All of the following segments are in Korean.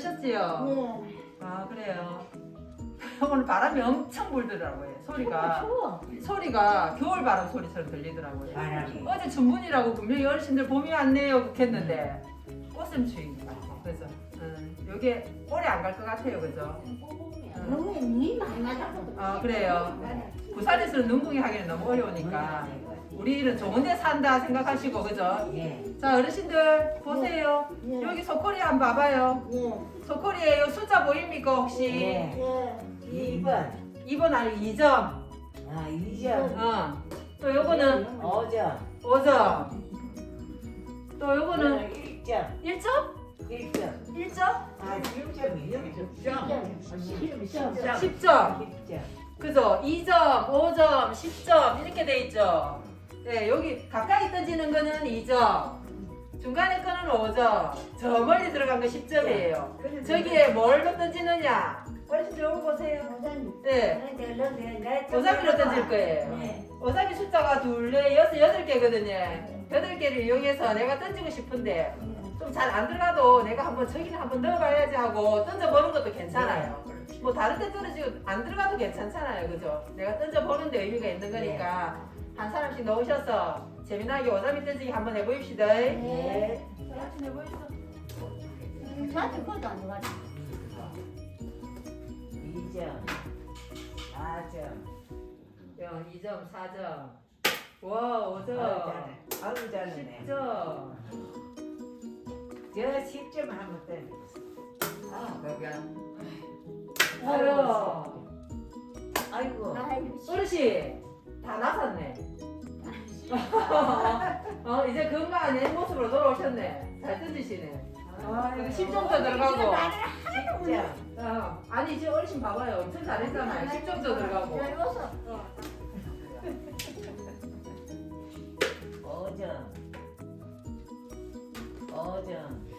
드셨지요? 네. 아 그래요. 오늘 바람이 엄청 불더라고요. 소리가 추워. 소리가 겨울 바람 소리처럼 들리더라고요. 바람이. 어제春분이라고 분명히 어르신들 봄이 왔네요 했는데 꽃샘 추인 것 같아요. 그래서 음, 이게 오래 안 갈 것 같아요, 그죠? 너무 눈이 많이 맞아서. 아 그래요. 부산에서는 눈구기 하기는 너무 어려우니까 우리 는 좋은 데 산다 생각하시고 그죠? 예. 자 어르신들 보세요. 예. 여기 소코리 한번 봐봐요. 예. 소코리에 이 숫자 보입니까 혹시? 예. 예. 2번. 2번 아니고 2점. 아, 2점. 어. 또 요거는 5점. 5점. 또 요거는 1점. 1점? 1점. 1점? 아, 1점이요? 10점. 10점. 10점. 그죠? 2점, 5점, 10점 이렇게 돼 있죠. 네, 여기 가까이 던지는 거는 2점. 중간에 거는 5점. 저 멀리 들어간 거 10점이에요. 저기에 뭘로 던지느냐? 어르신들 여기 보세요. 원장님. 네, 오사미로 던질 거예요. 네. 오사미 숫자가 둘, 넷, 여섯, 여덟 개거든요. 여덟 개를 이용해서 내가 던지고 싶은데 좀 잘 안 들어가도 내가 한번 저기는 한번 넣어봐야지 하고 던져보는 것도 괜찮아요. 뭐 다른 데 떨어지고 안 들어가도 괜찮잖아요. 그죠? 내가 던져보는데 의미가 있는 거니까 한 사람씩 넣으셔서 재미나게 오사미 던지기 한번 해보입시다. 네. 같이 해보이소. 저한테 그것도 안 좋아하지. 2점. 4점. 2점, 4점. 와, 5점. 아우, 잘하네. 10점. 저 10점 한번 때려보세요. 아, 아유. 아이고. 어르신 다 나섰네. 어 이제 건강한 옛 모습으로 돌아오셨네. 잘 던지시네. 아, 이거 10점도 들어가고. 10점. 어, 아니 이제 어르신 봐봐요. 엄청 잘했잖아요. 10점도 들어가고. 잘 웃어. 5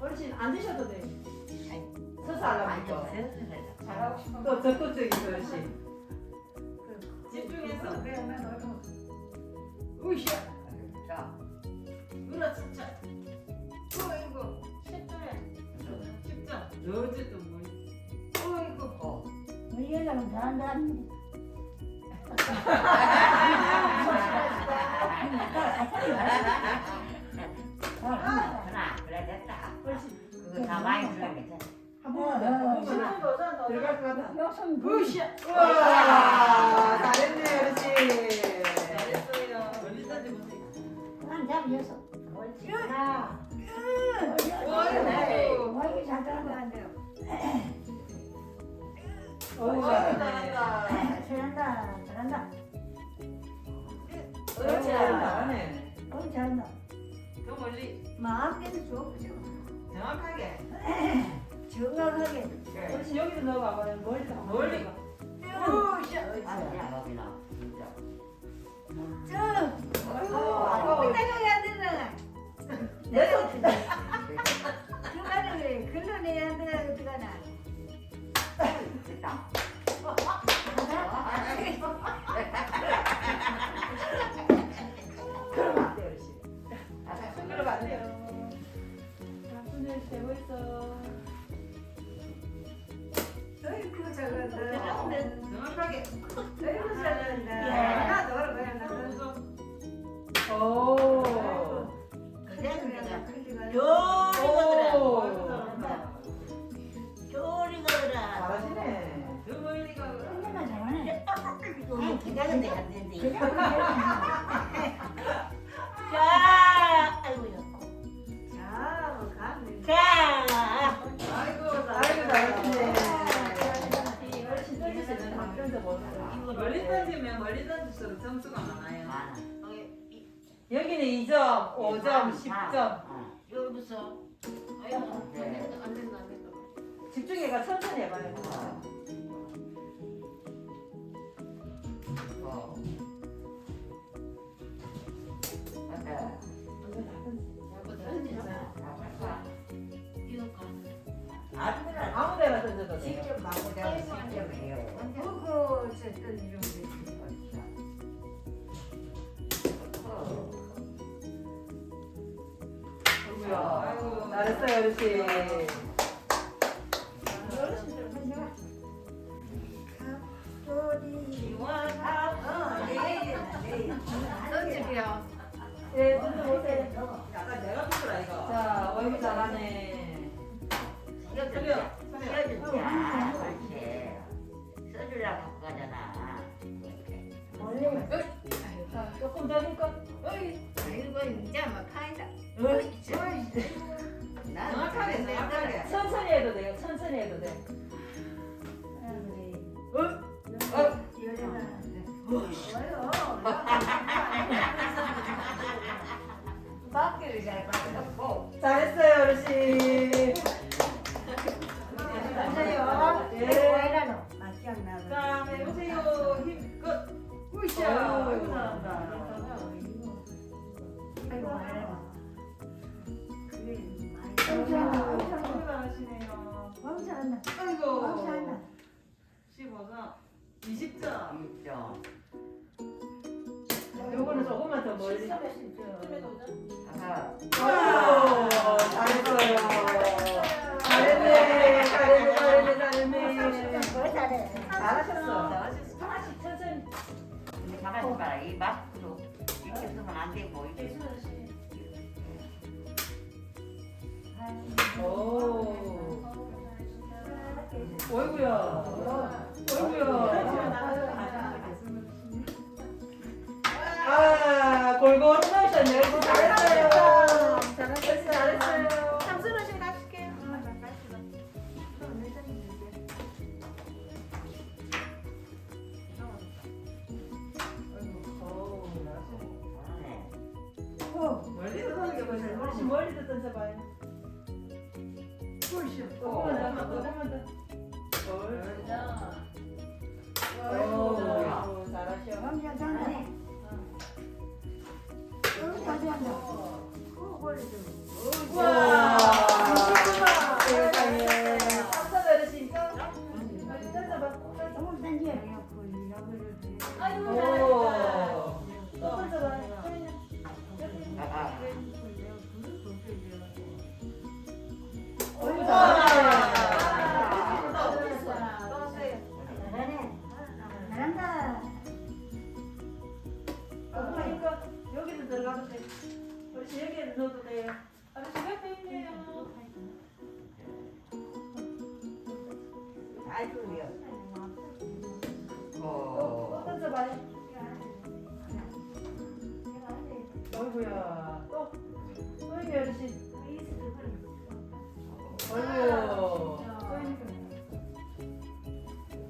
어르신 앉으셔도 돼요. 서서 하려니까. 잘하고 싶어. 또 적극적인 어르신. 집중해서. 으쌰. 자, 누나 진짜. 어이구. 10점에. 10점. 어제도 뭐. 어이구. 어. 우리 연락은 잘한다. 됐다. 그거 다 많이 들어가겠다. 한 번만 더. 한 번만 더. 들어갈 것 같아. 요즘 으쌰. 우와. 잘했네, 어르신. 잘했어요. 멀리 던지보세요. 난잡 여섯. 옳지. 하나. 어이구. 어이 잘 잘한다. 잘한다. 잘한다. 잘한다. 잘하네. 어이 잘한다. 더 멀리. 마음께서 좋고 정확하게. 정확하게. 어르신 여기도 넣어봐봐요. 멀리 가. 멀리. 아니야, 거기나. 진짜. 저. 아까워. 생각이 안 되나? 내가 Okay. 던질수록 점수가 많아요. 많아. 여기는 2점, 5점, 10점. 어. 여기서 안 된다 안 된다 안 된다. 집중해가 천천히 해봐요. 어. 아이고, 잘했어요, 어르신. 네. 약간 내가 이거. 자, 어이구, 잘하네. 씌워준다. 씌워준다. 그렇 잘. 잘했어요, 어르신. 맞아요. 예. 맞지 않나? 자, 해보세요. 힘 끝. 으쌰. 아이고, 잘한다. 아이고 말해봐. 아이고, 잘하시네요. 감사합니다. 아이고. 감사합니다. 15점. 20점. 있죠. 요거는 조금만 더 멀리. 하 나. 오, 잘했어요. 잘했네, 잘했네, 잘했네, 잘했네. 잘하셨어. 하나씩 천천히. 근데 가만히 봐라. 이 마스크도 이렇게 쓰면 안 되고 이렇게 오. 어이구야. 멀리서 던 어이구야. 또, 또 이게 어르신. 어이구.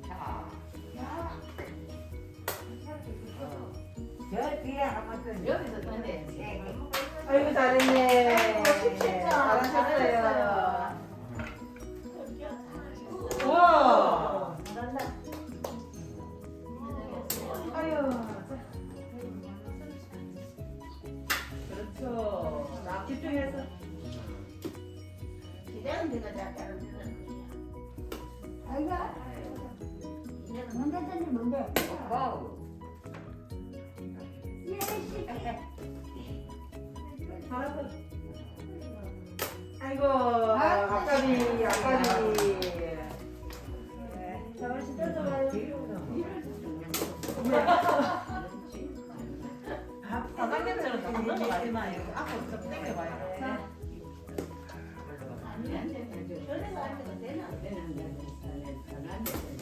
자. 저 뒤에 한번 더. 여기서 던져. 아이고, 잘했네.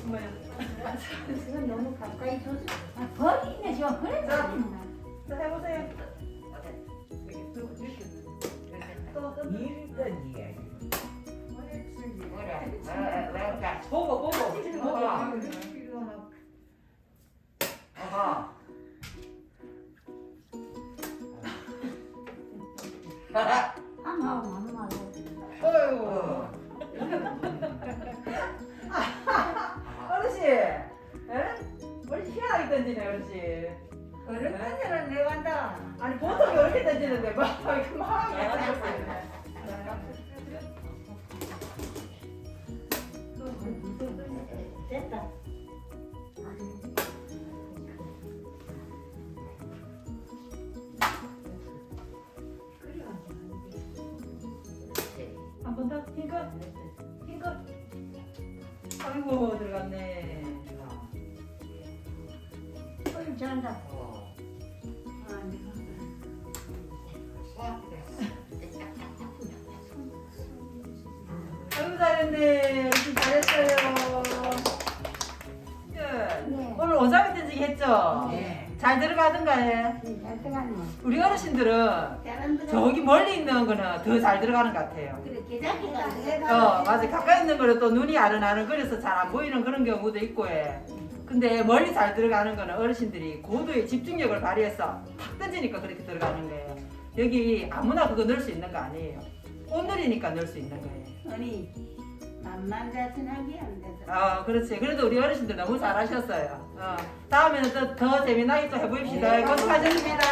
뭐야. 이건 너무 가까이 둬서. 아, 버리네, 저. 그래, 자. 버린다. 자, 해보세요. 또 던져. 뭐래? 왜, 왜, 왜, 보고, 보고. 보고. 어허. 안 하고 안하 어이 잘한다. 아이고 잘했네. 잘했어요. 예. 네. 오늘 오자미 던지기 했죠? 네. 잘 들어가던가요? 네, 잘 들어가네. 우리 어르신들은. 저기 멀리 있는 거는 더 잘 들어가는 것 같아요. 그래 계좌기가 어, 맞아. 가까이 있는 거는 또 눈이 아른아른 그래서 잘 안 보이는 그런 경우도 있고 해. 근데 멀리 잘 들어가는 거는 어르신들이 고도의 집중력을 발휘해서 탁 던지니까 그렇게 들어가는 거예요. 여기 아무나 그거 넣을 수 있는 거 아니에요. 오늘이니까 넣을 수 있는 거예요. 아니 만만 같은 하기 안 돼서. 아, 그렇지. 그래도 우리 어르신들 너무 잘하셨어요. 어, 다음에는 또 더 재미나게 또 해보입시다. 고생하셨습니다.